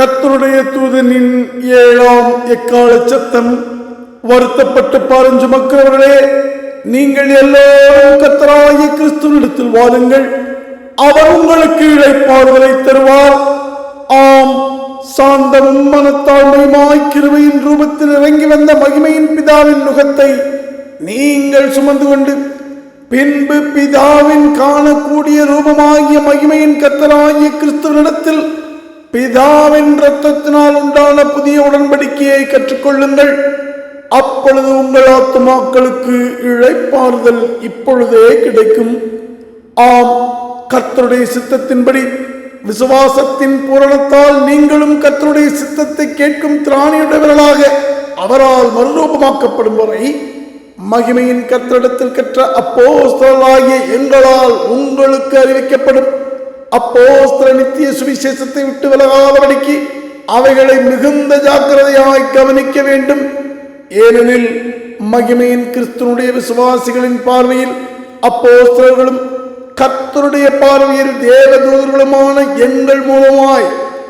கத்தருடைய தூதனின் ஏழாம் எக்கால சத்தம் வருத்தப்பட்டு பாரஞ்சு மக்களவர்களே நீங்கள் எல்லோரும் கத்தராகி கிறிஸ்துவனிடத்தில் வாழுங்கள். அவர் உங்களுக்கு இழைப்பாறுதலை தருவார். ஆம் சாந்தமும் மனத்தாழ்மையுமாய் கிருவையின் ரூபத்தில் இறங்கி வந்த மகிமையின் பிதாவின் முகத்தை நீங்கள் சுமந்து கொண்டு பின்பு பிதாவின் காணக்கூடிய ரூபமாகிய மகிமையின் கத்தராகிய கிறிஸ்துவனிடத்தில் பிதாவின் ரத்தத்தினால் உண்டான புதிய உடன்படிக்கையை கற்றுக்கொள்ளுங்கள். அப்பொழுது உங்கள் ஆத்துமாக்களுக்கு இழைப்பாறுதல் இப்பொழுதே கிடைக்கும். ஆம் கர்த்தருடைய சித்தத்தின்படி விசுவாசத்தின் பூரணத்தால் நீங்களும் கர்த்தருடைய சித்தத்தை கேட்கும் திராணியுடையவர்களாக அவரால் மறுரூபமாக்கப்படும் வரை மகிமையின் கர்த்தரிடத்தில் கற்ற அப்போஸ்தலாகிய எங்களால் உங்களுக்கு அறிவிக்கப்படும். அப்போஸ்திர நித்திய சுவிசேஷத்தை விட்டு விலகாதபடிக்கு அவைகளை மிகுந்த ஜாக்கிரதையாய் கவனிக்க வேண்டும். ஏனெனில் மகிமையின் கிறிஸ்துனுடைய விசுவாசிகளின் பார்வையில் அப்போஸ்தலர்களும் கர்த்தருடைய பார்வையில் தேவதூதர்களுமான எங்கள் மூலமாய்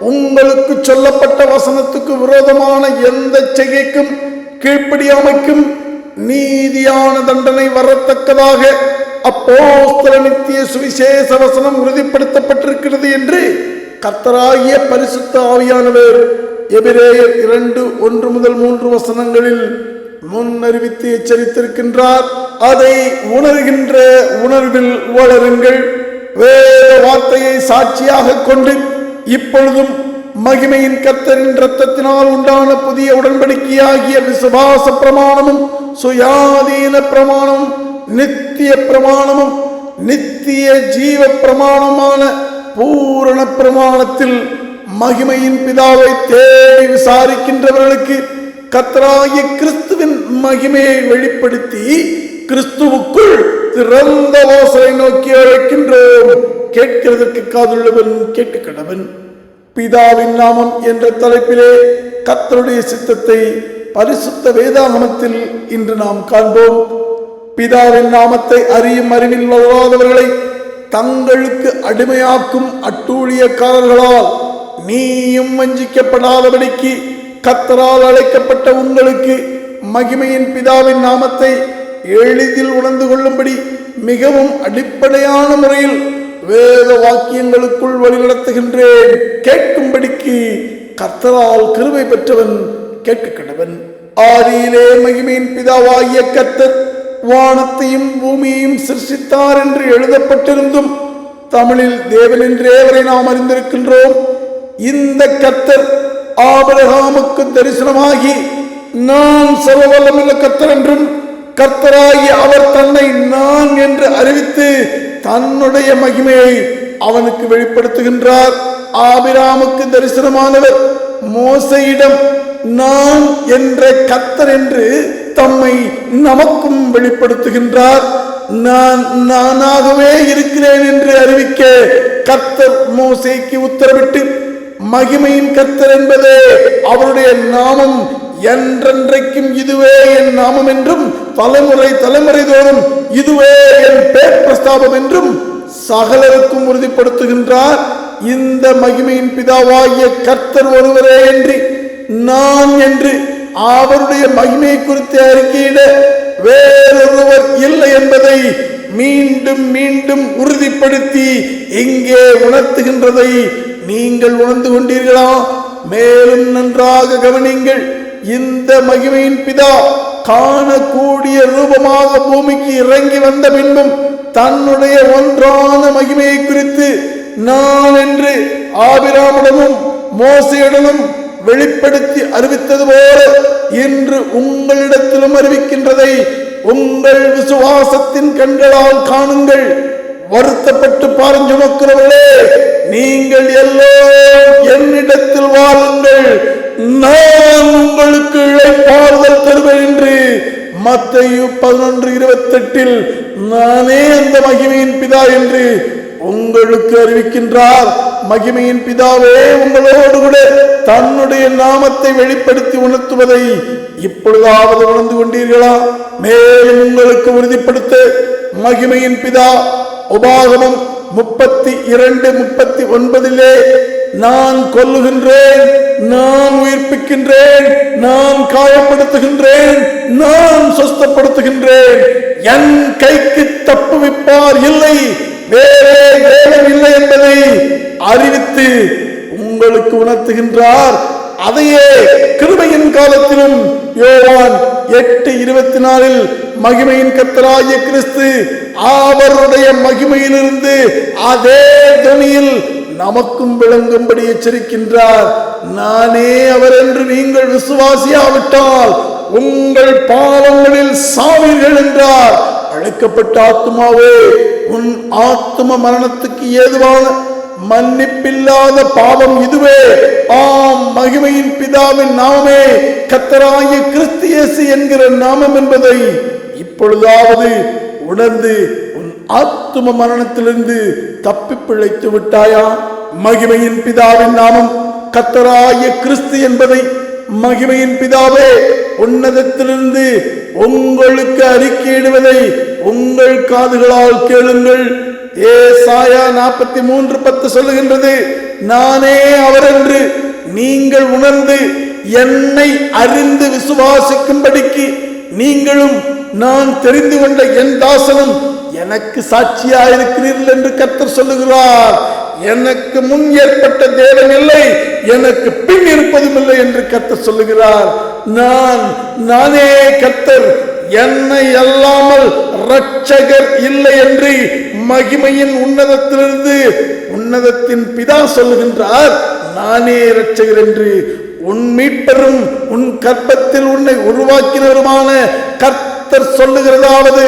உங்களுக்கு சொல்லப்பட்ட வசனத்துக்கு விரோதமான எந்த செய்கைக்கும் கீழ்ப்படியாமைக்கும் நீதியான தண்டனை வரத்தக்கதாக அப்போஸ்தல நித்திய சுவிசேஷ வசனம் உறுதிப்படுத்தப்பட்டிருக்கிறது என்று கர்த்தராகிய பரிசுத்த ஆவியானவர் எபிரேயர் இரண்டு ஒன்று முதல் மூன்று வசனங்களில் முன் அறிவித்து எச்சரித்திருக்கின்றார். அதை உணர்கின்ற உணர்வில் வளருங்கள். வேத வார்த்தையை சாட்சியாக கொண்டு இப்பொழுதும் மகிமையின் கத்தரின் இரத்தத்தினால் உண்டான புதிய உடன்படிக்கையாகிய விசுவாச பிரமாணமும் சுயாதீன பிரமாணமும் நித்திய பிரமாணமும் நித்திய ஜீவ பிரமாணமான பூரண பிரமாணத்தில் மகிமையின் பிதாவை தேடி விசாரிக்கின்றவர்களுக்கு கத்தராகிய கிறிஸ்துவின் மகிமையை வெளிப்படுத்தி கிறிஸ்துவுக்குள் திறந்த வாசலை நோக்கி அழைக்கின்றோம். கேட்கிறதற்கு காதுள்ளவன் கேட்டு கடவன் பிதாவின் நாமம் என்ற தலைப்பிலே கத்தருடைய சித்தத்தை பரிசுத்த வேதாகமத்தில் இன்று நாம் காண்போம். பிதாவின் நாமத்தை அறியும் அறிவில் வளராதவர்களை தங்களுக்கு அடிமையாக்கும் அட்டூழியக்காரர்களால் நீயும் வஞ்சிக்கப்படாதபடிக்கு கத்தரால் அழைக்கப்பட்ட உங்களுக்கு மகிமையின் பிதாவின் நாமத்தை எளிதில் உணர்ந்து கொள்ளும்படி மிகவும் அடிப்படையான முறையில் வேத வாக்கியங்களுக்குள் வழிநடத்துகின்றேன் கேட்கும்படிக்கு கர்த்தரால் கிருபை பெற்றவன் கேட்க கடவன் ஆதியிலே மகிமையின் பிதாவாகிய கத்தர் வானத்தையும் பூமியையும் சிருஷித்தார் என்று எழுதப்பட்டிருந்தும் தமிழில் தேவன் என்றே அவரை நாம் அறிந்திருக்கின்றோம். இந்த கத்தர் ஆபரகாமுக்கு தரிசனமாகி நான் சர்வவல்லமுள்ள கத்தர் என்றும் கர்த்தராகி அவர் தன்னை நான் என்று அறிவித்து தன்னுடைய மகிமையை அவனுக்கு வெளிப்படுத்துகின்றார். ஆபிராமுக்கு தரிசனமானவர் மோசையிடம் நான் என்ற கத்தர் என்று தம்மை நமக்கும் வெளிப்படுத்துகின்றார். நான் நானாகவே இருக்கிறேன் என்று அறிவிக்க கர்த்தர் மோசைக்கு உத்தரவிட்டு மகிமையின் கர்த்தர் என்பதே அவருடைய நாமம். என்றென்றைக்கும் இதுவே என் நாமம் என்றும் தலைமுறை தலைமுறை தோறும் இதுவே என் பேர் பிரஸ்தாபம் என்றும் சகலருக்கும் உறுதிப்படுத்துகின்றார். இந்த மகிமையின் பிதாவாகிய கர்த்தர் ஒருவரே என்று நான் என்று அவருடைய மகிமை குறித்து அறிக்கையிட வேறொருவர் இல்லை என்பதை மீண்டும் மீண்டும் உறுதிப்படுத்தி இங்கே உணர்த்துகின்றதை நீங்கள் உணர்ந்து கொண்டீர்களா? மேலும் நன்றாக கவனிங்கள் இந்த மகிமையின் பிதா காணக்கூடிய ரூபமாக பூமிக்கு இறங்கி வந்த பின்பும் தன்னுடைய ஒன்றான மகிமையை குறித்து நான் என்று ஆபிராமுடனும் மோசையுடனும் வெளிப்படுத்தி அறிவித்தது போல இன்று உங்களிடத்திலும் அறிவிக்கின்றதை உங்கள் விசுவாசத்தின் கண்களால் காணுங்கள். வருத்தப்பட்டு பாரஞ்சுமக்கிறவர்களே நீங்கள் எல்லோரும் என்னிடத்தில் வாருங்கள் நான் உங்களுக்கு இழைப்பாறுதல் தருவேன் என்று மத்தையு பதினொன்று இருபத்தெட்டில் நானே அந்த மகிமையின் பிதா என்று உங்களுக்கு அறிவிக்கின்றார். மகிமையின் பிதாவே உங்களோடு கூட தன்னுடைய நாமத்தை வெளிப்படுத்தி உணர்த்துவதை இப்பொழுதாவது உணர்ந்து கொண்டீர்களா? மேலும் உங்களுக்கு உறுதிப்படுத்த மகிமையின் பிதா உபாகமம் முப்பத்தி இரண்டு முப்பத்தி ஒன்பதிலே நான் கொல்லுகின்றேன் நான் உயிர்ப்பிக்கின்றேன் நான் காயப்படுத்துகின்றேன் நான் சொஸ்தப்படுத்துகின்றேன். என் கைக்கு தப்புவிப்பார் இல்லை வேறே தேவன் இல்லை என்பதை அறிவித்து உங்களுக்கு உணர்த்துகின்றார். அதையே கிருமையின் காலத்திலும் யோவான் எட்டு இருபத்தி நாலில் மகிமையின் கத்தராகிய கிறிஸ்து அவருடைய மகிமையிலிருந்து அதே துணியில் நமக்கும் விளங்கும்படி எச்சரிக்கின்றார். நானே அவர் என்று நீங்கள் விசுவாசியாவிட்டால் உங்கள் பாவங்களில் சாவீர்கள் என்றார். அழைக்கப்பட்ட ஆத்மாவே உன் ஆத்ம மரணத்துக்கு ஏதுவான மன்னிப்பில்லாத பாவம் இதுவே. ஆம் மகிமையின் பிதாவின் நாமே கத்தராய கிறிஸ்தியேசு என்கிற நாமம் என்பதை இப்பொழுதாவது உணர்ந்து உன் ஆத்தும மரணத்திலிருந்து தப்பி பிழைத்து விட்டாயா? மகிமையின் பிதாவின் நாமம் கத்தராய கிறிஸ்து என்பதை மகிமையின் பிதாவே உன்னதத்திலிருந்து உங்களுக்கு அறிக்கையிடுவதை உங்கள் காதுகளால் கேளுங்கள். ஏ சாயா நாற்பத்தி மூன்று பத்து சொல்லுகின்றது நானே அவர் என்று நீங்கள் உணர்ந்து என்னை அறிந்து விசுவாசிக்கும்படிக்கு நீங்களும் நான் தெரிந்து கொண்ட என் தாசனும் எனக்கு சாட்சியாயிருக்கிறீர்கள் என்று கர்த்தர் சொல்லுகிறார். எனக்கு முன் ஏற்பட்ட தேவன் இல்லை. எனக்கு பின் இருப்பதும் இல்லை என்று கத்தர் சொல்லுகிறார். நான் நானே கர்த்தர். என்னை அல்லாமல் ரட்சகர் இல்லை என்று மகிமையின் உன்னதத்திலிருந்து உன்னதத்தின் பிதா சொல்லுகின்றார். நானே ரட்சகர் என்று உன் மீட்பரும் உன் கற்பத்தில் உன்னை உருவாக்கினருமான கர்த்தர் சொல்லுகிறதாவது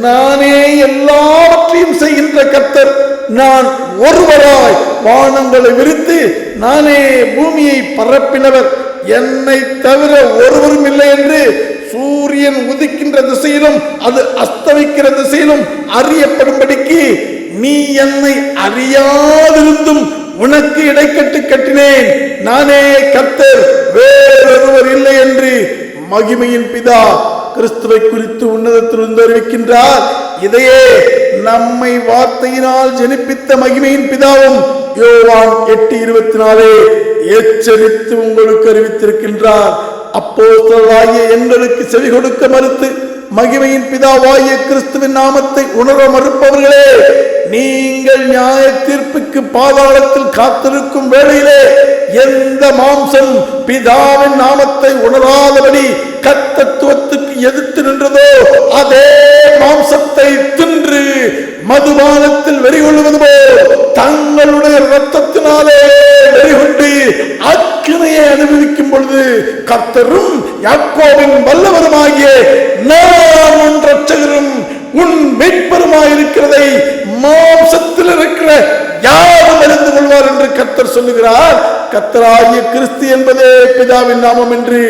நானே எல்லாவற்றையும் செய்கின்ற கர்த்தர். நான் ஒருவராய் வானங்களை விரித்து நானே பூமியை பரப்பினவர். என்னை தவிர ஒருவரும் இல்லை என்று சூரியன் உதிக்கின்ற திசையிலும் அது அஸ்தமிக்கிற திசையிலும் அறியப்படும்படிக்கு நீ என்னை அறியாதிருந்தும் உனக்கு இடைக்கட்டு கட்டினேன். நானே கத்தர் வேறொருவர் இல்லை என்று மகிமையின் பிதா கிறிஸ்துவை குறித்து உன்னதத்திலிருந்து அறிவிக்கின்றார். இதையே நம்மை வார்த்தையினால் ஜனிப்பித்த மகிமையின் பிதாவும் யோவான் எட்டு இருபத்தி நாலு எச்சரித்து உங்களுக்கு அறிவித்திருக்கின்றார். அப்போ எங்களுக்கு செவி கொடுக்க மறுத்து மகிமையின் பிதாவாகிய கிறிஸ்துவின் நாமத்தை உணர மறுப்பவர்களே நீங்கள் நியாய தீர்ப்புக்கு பாதாளத்தில் காத்திருக்கும் வேளையிலே எந்த மாம்சம் பிதாவின் நாமத்தை உணராதபடி கத்தத்துவத்துக்கு எதிர்த்து நின்றதோ அதே மாம்சத்தை தின்று மதுபானத்தில் வெறிகொள்வது போல் தங்களுடைய ரத்தத்தினாலே வெறிகொண்டு அக்கினையை அனுபவிக்கும் பொழுது கர்த்தரும் யாக்கோவின் வல்லவருமாகிய நான் உன் ரட்சகரும் உன் மீட்பருமாயிருக்கிறதை மாம்சத்தில் இருக்கிற யாரும் அறிந்து கொள்வார் என்று கர்த்தர் சொல்லுகிறார். கத்தராகிய கிறிஸ்து என்பதே பிதாவின் நாமம் என்று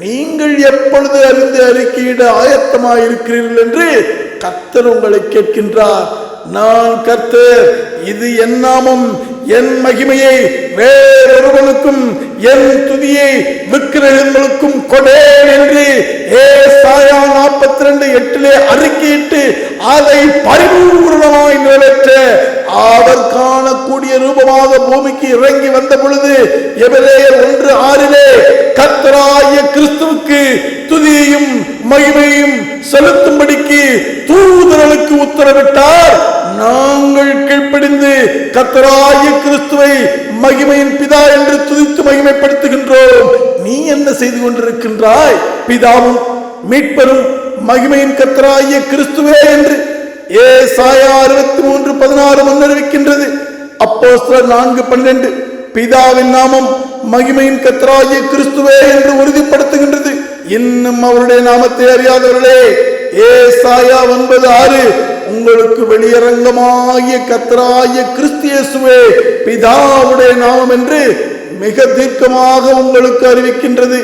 நீங்கள் எப்பொழுது அறிந்து அறிக்கையிட ஆயத்தமாயிருக்கிறீர்கள் என்று கத்தர் உங்களை கேட்கின்றார். நான் கர்த்தர் இது என் நாமம் என் மகிமையை வேறொருவனுக்கும் என் துதியை விக்கிரகங்களுக்கும் கொடேன் என்று ஏசாயா நாற்பத்தி ரெண்டு எட்டிலே அறிக்கையிட்டு அதை பரிபூர்ணமாய் நிறைவேற்ற அவர் காணக்கூடிய ரூபமாக பூமிக்கு இறங்கி வந்த பொழுது எபிரேயர் ஒன்று ஆறிலே கத்தராய கிறிஸ்துவுக்கு துதியையும் மகிமையும் செலுத்தும்படிக்கு தூதர்களுக்கு உத்தரவிட்டார். கத்தராய கிறிஸ்துவை மகிமையின் பிதா என்று துதித்து மகிமைப்படுத்துகின்றோம். நீ என்ன செய்து கொண்டிருக்கின்றாய்? பிதாவும் மீட்பரும் மகிமையின் கத்தராய கிறிஸ்துவே என்று ஏசாயா அறுபத்தி மூன்று பதினாறு முன்னறிவிக்கின்றது. அப்போ நான்கு பன்னிரண்டு பிதாவின் நாமம் மகிமையின் கத்தராகிய கிறிஸ்துவே என்று உறுதிப்படுத்துகின்றது. இன்னும் அவருடைய நாமத்தை அறியாதவர்களே ஏசாயா ஒன்பது ஆறு உங்களுக்கு வெளியரங்கமாகிய கத்தராகிய கிறிஸ்தியேசுவே பிதாவுடைய நாமம் என்று மிக தீர்க்கமாக உங்களுக்கு அறிவிக்கின்றது.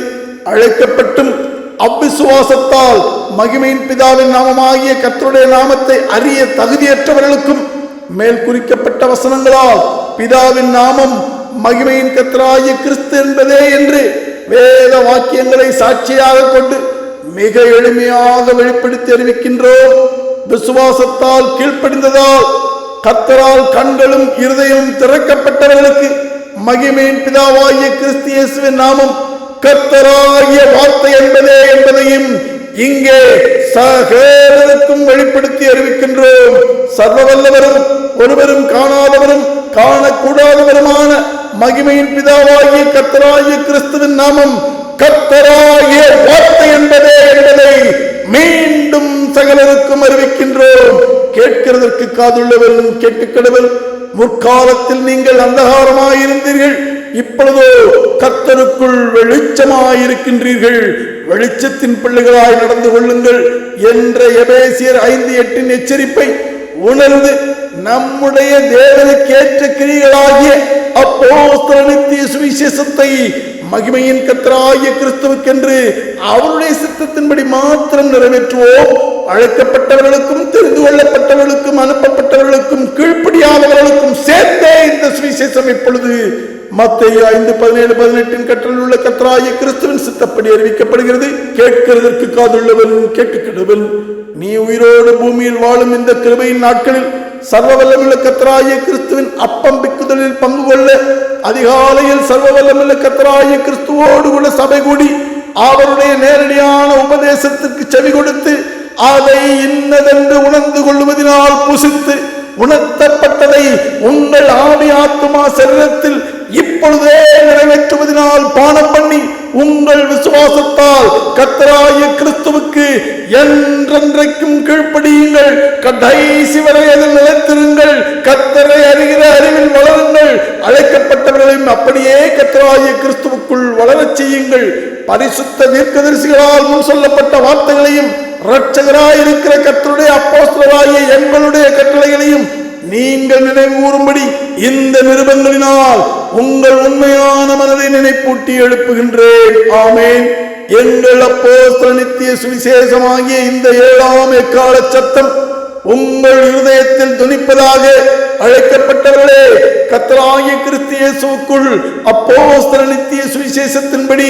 அழைக்கப்பட்டும் அவ்விசுவாசத்தால் மகிமையின் பிதாவின் நாமமாகிய கத்தருடைய நாமத்தை அறிய தகுதியற்றவர்களுக்கும் மேல் குறிக்கப்பட்ட வசனங்களால் பிதாவின் நாமம் மகிமையின் கர்த்தராகிய கிறிஸ்து என்பதே என்று வேத வாக்கியங்களை சாட்சியாக கொண்டு மிக எளிமையாக வெளிப்படுத்தி அறிவிக்கின்றோம். விசுவாசத்தால் கீழ்ப்படிந்ததால் கத்தரால் கண்களும் இருதயம் திறக்கப்பட்டவர்களுக்கு மகிமையின் பிதாவாகிய கிறிஸ்தியேசுவின் நாமம் கத்தராகிய வார்த்தை என்பதே என்பதையும் இங்கே சகலருக்கும் வெளிப்படுத்தி அறிவிக்கின்றோம். சர்வவல்லவரும் ஒருவரும் காணாதவரும் காணக்கூடாதவருமான மகிமையின் பிதாவாகிய கத்தராகிய கிறிஸ்துவின் நாமம் கத்தரா சகலருக்கும் அறிவிக்கின்றோம். கேட்கிறதற்கு காதுள்ளவரும் கேட்டுக்கடவர் முற்காலத்தில் நீங்கள் அந்தகாரமாயிருந்தீர்கள். இப்பொழுதோ கத்தருக்குள் வெளிச்சமாயிருக்கின்றீர்கள். வெளிச்சத்தின் பிள்ளைகளாய் நடந்து கொள்ளுங்கள். என்ற எபேசியர் ஐந்து எட்டின் எச்சரிப்பை உணர்ந்து நம்முடைய தேவனுக்கேற்ற கிரிகளாகிய அப்போஸ்தலனித்திய சுவிசேஷத்தை மகிமையின் கத்தராகிய கிறிஸ்துவுக்கென்று அவருடைய சித்தத்தின்படி மாத்திரம் நிறைவேற்றுவோம். அழைக்கப்பட்டவர்களுக்கும் தெரிந்து கொள்ளப்பட்டவர்களுக்கும் அனுப்பப்பட்டவர்களுக்கும் கீழ்ப்படியாதவர்களுக்கும் சேர்த்தே இந்த சுவிசேஷம் இப்பொழுது மத்திய ஐந்து பதினேழு பதினெட்டின் கற்றல் உள்ள கத்தராய கிறிஸ்துவின் சித்தப்படி அறிவிக்கப்படுகிறது. கேட்கிறதற்கு காதுள்ளவன் கேட்டுக்கிடவன். நீ உயிரோடு பூமியில் வாழும் இந்த கிருபையின் நாட்களில் சர்வ வல்லமுள்ள கிறிஸ்துவின் அப்பம் பிக்குதலில் பங்கு கொள்ள அதிகாலையில் சர்வ வல்லமுள்ள கிறிஸ்துவோடு கூட சபை கூடி அவருடைய நேரடியான உபதேசத்திற்கு செவி கொடுத்து அதை இன்னதென்று உணர்ந்து கொள்வதனால் புசித்து உணர்த்தப்பட்டதை உங்கள் ஆவி ஆத்மா சரீரத்தில் இப்பொழுதே நிறைவேற்றுவதனால் பானம் பண்ணி உங்கள் விசுவாசத்தால் கத்தராய கிறிஸ்துவுக்கு என்றென்றைக்கும் கீழ்ப்படியுங்கள். கடைசி வரை அதில் நிலைத்திருங்கள். கத்தரை அறிகிற அறிவில் வளருங்கள். அழைக்கப்பட்டவர்களையும் அப்படியே கத்தராய கிறிஸ்துவுக்குள் வளரச் செய்யுங்கள். பரிசுத்த தீர்க்கதரிசிகளால் முன் சொல்லப்பட்ட வார்த்தைகளையும் இருக்கிற கத்தருடைய அப்போஸ்தலராகிய எங்களுடைய கட்டளைகளையும் நீங்கள் நினைவு கூறும்படி இந்த நிருபங்களினால் உங்கள் உண்மையான மனதை நினைப்பூட்டி எழுப்புகின்றேன். ஆமேன். எங்கள் அப்போஸ்தல நித்திய சுவிசேஷமாகிய இந்த ஏழாம் எக்கால சத்தம் உங்கள் இருதயத்தில் துணிப்பதாக அழைக்கப்பட்டவர்களே கத்தராகிய கிறிஸ்தியேசுக்குள் அப்போஸ்தல நித்திய சுவிசேஷத்தின்படி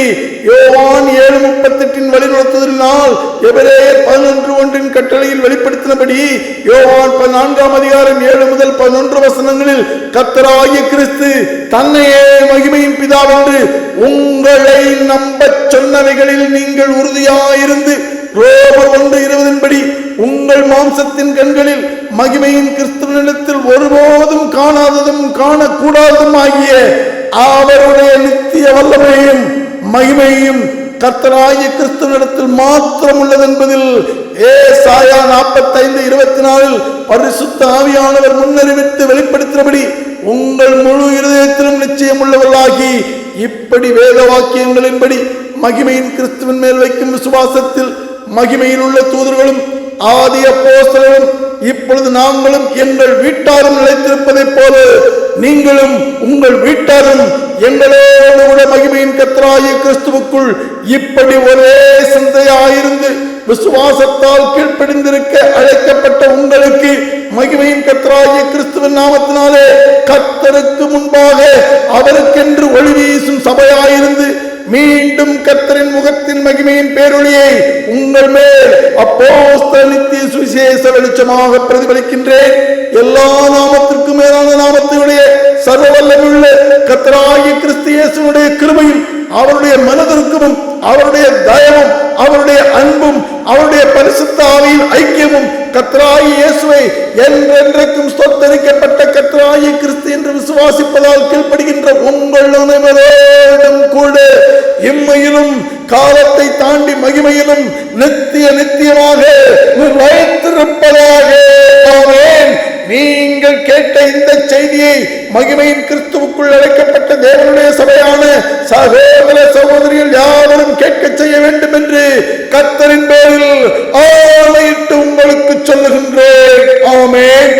யோவான் ஏழு முப்பத்தெட்டின் வழிநடத்துதலினால் எவரே பதினொன்று ஒன்றின் கட்டளையில் வெளிப்படுத்தினபடி யோவான் பதினான்காம் அதிகாரம் ஏழு முதல் பதினொன்று வசனங்களில் கத்தராகிய கிறிஸ்து தன்னையே மகிமையின் பிதாவென்று உங்களை நம்பச் சொன்னவைகளில் நீங்கள் உறுதியாயிருந்து ரோமர் ஒன்று இருபதின்படி உங்கள் மாம்சத்தின் கண்களில் மகிமையின் கிறிஸ்துவனிடத்தில் ஒருபோதும் காணாததும் காணக்கூடாததும் ஆகிய அவருடைய நித்திய வல்லமையும் மகிமையும் கர்த்தராகிய கிறிஸ்துவனிடத்தில் மாத்திரம் உள்ளது என்பதில் ஏ சாயா நாற்பத்தைந்து இருபத்தி நாலில் பரிசுத்த ஆவியானவர் முன்னறிவித்து வெளிப்படுத்தினபடி உங்கள் முழு இருதயத்திலும் நிச்சயம் உள்ளவர்களாகி இப்படி வேத வாக்கியங்களின்படி மகிமையின் கிறிஸ்துவின் மேல் வைக்கும் விசுவாசத்தில் மகிமையில் உள்ள தூதர்களும் ஆதி அப்போஸ்தலரும் இப்பொழுது நாங்களும் எங்கள் வீட்டாரும் நிலைத்திருப்பதைப் போல நீங்களும் உங்கள் வீட்டாரும் எங்களோடு கூட மகிமையின் கத்தராய கிறிஸ்துவுக்குள் இப்படி ஒரே சிந்தையாயிருந்து விசுவாசத்தால் கீழ்ப்படிந்திருக்க அழைக்கப்பட்ட உங்களுக்கு மகிமையின் கத்தராய கிறிஸ்துவின் நாமத்தினாலே கத்தருக்கு முன்பாக அவருக்கென்று ஒளி வீசும் சபையாயிருந்து மீண்டும் கத்தரின் முகத்தின் மகிமையின் பேரொழியை உங்கள் மேல் அப்போஸ்தல சுவிசேஷ வெளிச்சமாக பிரதிபலிக்கின்றேன். எல்லா நாமத்திற்கும் மேலான நாமத்தினுடைய சர்வவல்லமுள்ள கர்த்தராகிய கிறிஸ்து இயேசுவுடைய கிருபையும் அவருடைய மனதிற்கும் அவருடைய தயவும் அவருடைய அன்பும் அவருடைய பரிசுத்த ஆவியின் ஐக்கியமும் கத்ராயி இயேசுவை என்றென்றைக்கும் சொத்தரிக்கப்பட்ட கத்ராயி கிறிஸ்து என்று விசுவாசிப்பதால் கீழ்ப்படுகின்ற உங்கள் அனைவரே கூட. இம்மையிலும் காலத்தை தாண்டி மகிமையிலும் நித்திய நித்தியமாக வைத்திருப்பதாக நீங்கள் கேட்ட இந்த செய்தியை மகிமையின் கிறிஸ்துவுக்குள் அழைக்கப்பட்ட தேவனுடைய சபையான சகோதர சகோதரிகள் யாவரும் கேட்க செய்ய வேண்டும் என்று கத்தரின் பேரில் ஆணையிட்டு உங்களுக்கு சொல்லுகின்றேன். ஆமேன்.